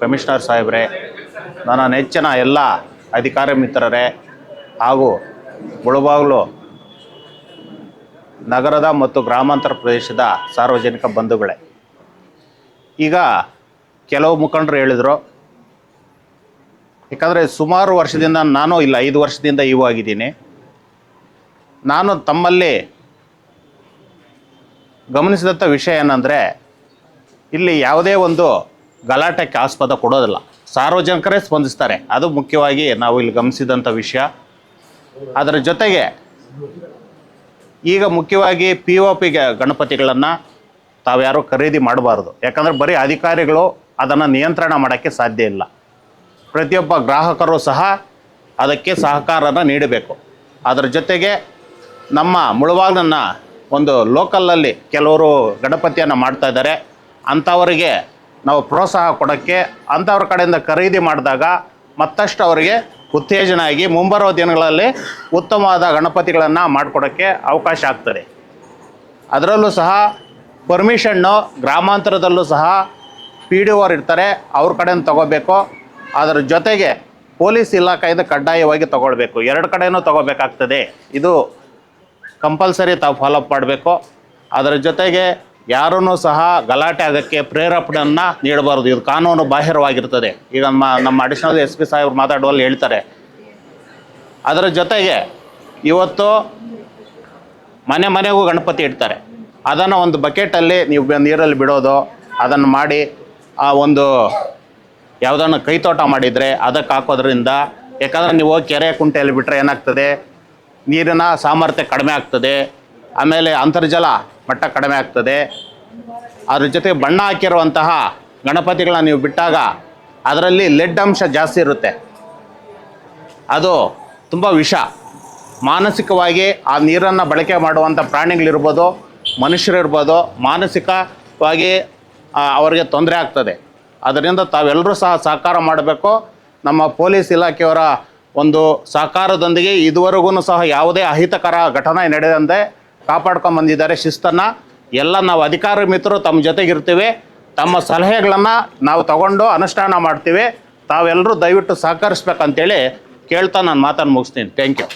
Commissioner ಸಾಹೇಬ್ರೆ, ನನ್ನ ನೆಚ್ಚಿನ ಎಲ್ಲ ಅಧಿಕಾರಿ ಮಿತ್ರರೇ ಹಾಗೂ ಮುಳುಬಾಗಲು ನಗರದ ಮತ್ತು ಗ್ರಾಮಾಂತರ ಪ್ರದೇಶದ ಸಾರ್ವಜನಿಕ ಬಂಧುಗಳೇ. ಈಗ ಕೆಲವು ಮುಖಂಡರು ಹೇಳಿದರು, ಯಾಕಂದರೆ ಸುಮಾರು ವರ್ಷದಿಂದ ನಾನು ಇಲ್ಲ, ಐದು ವರ್ಷದಿಂದ ಇವು ಆಗಿದ್ದೀನಿ. ನಾನು ತಮ್ಮಲ್ಲಿ ಗಮನಿಸಿದಂಥ ವಿಷಯ ಏನಂದರೆ, ಇಲ್ಲಿ ಯಾವುದೇ ಒಂದು ಗಲಾಟೆಗೆ ಆಸ್ಪದ ಕೊಡೋದಿಲ್ಲ. ಸಾರ್ವಜನಿಕರೇ ಸ್ಪಂದಿಸ್ತಾರೆ. ಅದು ಮುಖ್ಯವಾಗಿ ನಾವು ಇಲ್ಲಿ ಗಮನಿಸಿದಂಥ ವಿಷಯ. ಅದರ ಜೊತೆಗೆ ಈಗ ಮುಖ್ಯವಾಗಿ ಪಿ ಒ ಪಿಗೆ ಗಣಪತಿಗಳನ್ನು ತಾವ್ಯಾರು ಖರೀದಿ ಮಾಡಬಾರ್ದು. ಯಾಕಂದರೆ ಬರೀ ಅಧಿಕಾರಿಗಳು ಅದನ್ನು ನಿಯಂತ್ರಣ ಮಾಡೋಕ್ಕೆ ಸಾಧ್ಯ ಇಲ್ಲ. ಪ್ರತಿಯೊಬ್ಬ ಗ್ರಾಹಕರು ಸಹ ಅದಕ್ಕೆ ಸಹಕಾರನ ನೀಡಬೇಕು. ಅದರ ಜೊತೆಗೆ ನಮ್ಮ ಮುಳುವಾಗನನ್ನು ಒಂದು ಲೋಕಲಲ್ಲಿ ಕೆಲವರು ಗಣಪತಿಯನ್ನು ಮಾಡ್ತಾ ಇದ್ದಾರೆ. ಅಂಥವರಿಗೆ ನಾವು ಪ್ರೋತ್ಸಾಹ ಕೊಡೋಕ್ಕೆ ಅಂಥವ್ರ ಕಡೆಯಿಂದ ಖರೀದಿ ಮಾಡಿದಾಗ ಮತ್ತಷ್ಟು ಅವರಿಗೆ ಉತ್ತೇಜನ ಆಗಿ ಮುಂಬರುವ ದಿನಗಳಲ್ಲಿ ಉತ್ತಮವಾದ ಗಣಪತಿಗಳನ್ನು ಮಾಡಿಕೊಡೋಕ್ಕೆ ಅವಕಾಶ ಆಗ್ತದೆ. ಅದರಲ್ಲೂ ಸಹ ಪರ್ಮಿಷನ್ನು ಗ್ರಾಮಾಂತರದಲ್ಲೂ ಸಹ ಪಿ ಡಿ ಓರ್ ಇರ್ತಾರೆ, ಅವ್ರ ಕಡೆಯಿಂದ ತಗೋಬೇಕು. ಅದರ ಜೊತೆಗೆ ಪೊಲೀಸ್ ಇಲಾಖೆಯಿಂದ ಕಡ್ಡಾಯವಾಗಿ ತಗೊಳ್ಬೇಕು. ಎರಡು ಕಡೆಯೂ ತಗೋಬೇಕಾಗ್ತದೆ. ಇದು ಕಂಪಲ್ಸರಿ ತಾವು ಫಾಲೋಅಪ್ ಮಾಡಬೇಕು. ಅದರ ಜೊತೆಗೆ ಯಾರನ್ನೂ ಸಹ ಗಲಾಟೆ ಅದಕ್ಕೆ ಪ್ರೇರೇಪಣೆಯನ್ನು ನೀಡಬಾರದು. ಇದು ಕಾನೂನು ಬಾಹಿರವಾಗಿರ್ತದೆ. ಈಗ ನಮ್ಮ ನಮ್ಮ ಅಡಿಷನಲ್ ಎಸ್ ಪಿ ಸಾಹೇಬ್ರು ಮಾತಾಡುವಲ್ಲಿ ಹೇಳ್ತಾರೆ. ಅದರ ಜೊತೆಗೆ ಇವತ್ತು ಮನೆ ಮನೆಗೂ ಗಣಪತಿ ಇಡ್ತಾರೆ. ಅದನ್ನು ಒಂದು ಬಕೆಟಲ್ಲಿ ನೀವು ನೀರಲ್ಲಿ ಬಿಡೋದು, ಅದನ್ನು ಮಾಡಿ ಆ ಒಂದು ಯಾವುದನ್ನು ಕೈತೋಟ ಮಾಡಿದರೆ ಅದಕ್ಕೆ ಹಾಕೋದ್ರಿಂದ ಯಾಕಂದರೆ ನೀವು ಕೆರೆ ಕುಂಟೆಯಲ್ಲಿ ಬಿಟ್ಟರೆ ಏನಾಗ್ತದೆ? ನೀರಿನ ಸಾಮರ್ಥ್ಯ ಕಡಿಮೆ ಆಗ್ತದೆ. ಆಮೇಲೆ ಅಂತರ್ಜಲ ಮಟ್ಟ ಕಡಿಮೆ ಆಗ್ತದೆ. ಅದ್ರ ಜೊತೆಗೆ ಬಣ್ಣ ಹಾಕಿರುವಂತಹ ಗಣಪತಿಗಳನ್ನ ನೀವು ಬಿಟ್ಟಾಗ ಅದರಲ್ಲಿ ಲೆಡ್ ಅಂಶ ಜಾಸ್ತಿ ಇರುತ್ತೆ. ಅದು ತುಂಬ ವಿಷ. ಮಾನಸಿಕವಾಗಿ ಆ ನೀರನ್ನು ಬಳಕೆ ಮಾಡುವಂಥ ಪ್ರಾಣಿಗಳಿರ್ಬೋದು, ಮನುಷ್ಯರಿರ್ಬೋದು, ಮಾನಸಿಕವಾಗಿ ಅವರಿಗೆ ತೊಂದರೆ ಆಗ್ತದೆ. ಅದರಿಂದ ತಾವೆಲ್ಲರೂ ಸಹ ಸಹಕಾರ ಮಾಡಬೇಕು. ನಮ್ಮ ಪೊಲೀಸ್ ಇಲಾಖೆಯವರ ಒಂದು ಸಹಕಾರದೊಂದಿಗೆ ಇದುವರೆಗೂ ಸಹ ಯಾವುದೇ ಅಹಿತಕರ ಘಟನೆ ನಡೆದಂತೆ ಕಾಪಾಡ್ಕೊಂಡು ಬಂದಿದ್ದಾರೆ ಶಿಸ್ತನ್ನು. ಎಲ್ಲ ನಾವು ಅಧಿಕಾರಿ ಮಿತ್ರರು ತಮ್ಮ ಜೊತೆಗಿರ್ತೀವಿ. ತಮ್ಮ ಸಲಹೆಗಳನ್ನು ನಾವು ತಗೊಂಡು ಅನುಷ್ಠಾನ ಮಾಡ್ತೀವಿ. ತಾವೆಲ್ಲರೂ ದಯವಿಟ್ಟು ಸಹಕರಿಸ್ಬೇಕಂತೇಳಿ ಕೇಳ್ತಾ ನಾನು ಮಾತನ್ನು ಮುಗಿಸ್ತೀನಿ. Thank you